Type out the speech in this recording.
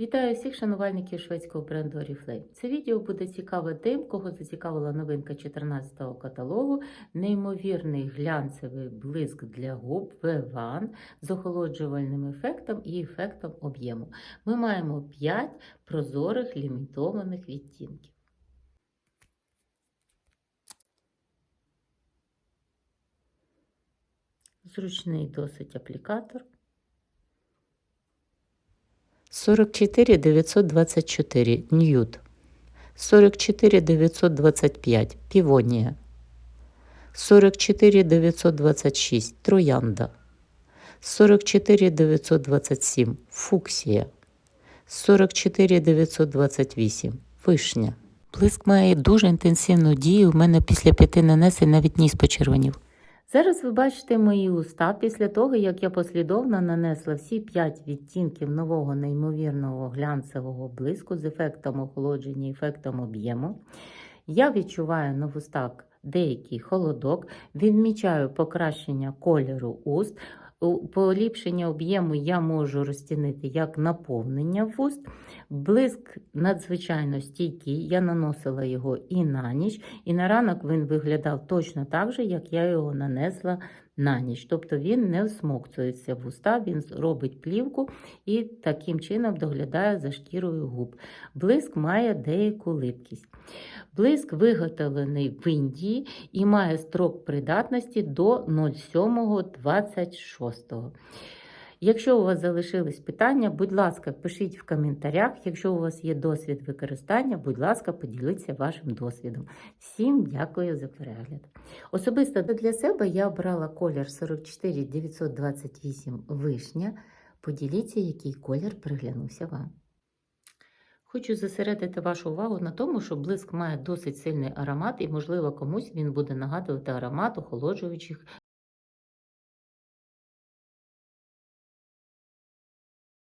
Вітаю всіх шанувальників шведського бренду Oriflame. Це відео буде цікаве тим, кого зацікавила новинка 14-го каталогу, неймовірний глянцевий блиск для губ V1 з охолоджувальним ефектом і ефектом об'єму. Ми маємо 5 прозорих лімітованих відтінків. Зручний досить аплікатор. 44 924 Ньют. 44 925 Півонія. 44 926 Троянда. 44 927 Фуксія. 44 928 Вишня. Блиск має дуже інтенсивну дію. У мене після п'яти нанесень навіть ніс почервонів. Зараз ви бачите мої уста після того, як я послідовно нанесла всі 5 відтінків нового неймовірного глянцевого блиску з ефектом охолодження ефектом об'єму. Я відчуваю на вустах деякий холодок, відмічаю покращення кольору уст. Поліпшення об'єму я можу розцінити як наповнення вуст. Блиск надзвичайно стійкий. Я наносила його і на ніч, і на ранок він виглядав точно так же, як я його нанесла на ніч. Тобто він не всмокцується в уста, він робить плівку і таким чином доглядає за шкірою губ. Блиск має деяку липкість. Блиск виготовлений в Індії і має строк придатності до 07.26. Якщо у вас залишились питання, будь ласка, пишіть в коментарях. Якщо у вас є досвід використання, будь ласка, поділіться вашим досвідом. Всім дякую за перегляд. Особисто для себе я обрала колір 44 928 вишня. Поділіться, який колір приглянувся вам. Хочу зосередити вашу увагу на тому, що блиск має досить сильний аромат, і, можливо, комусь він буде нагадувати аромат охолоджуючих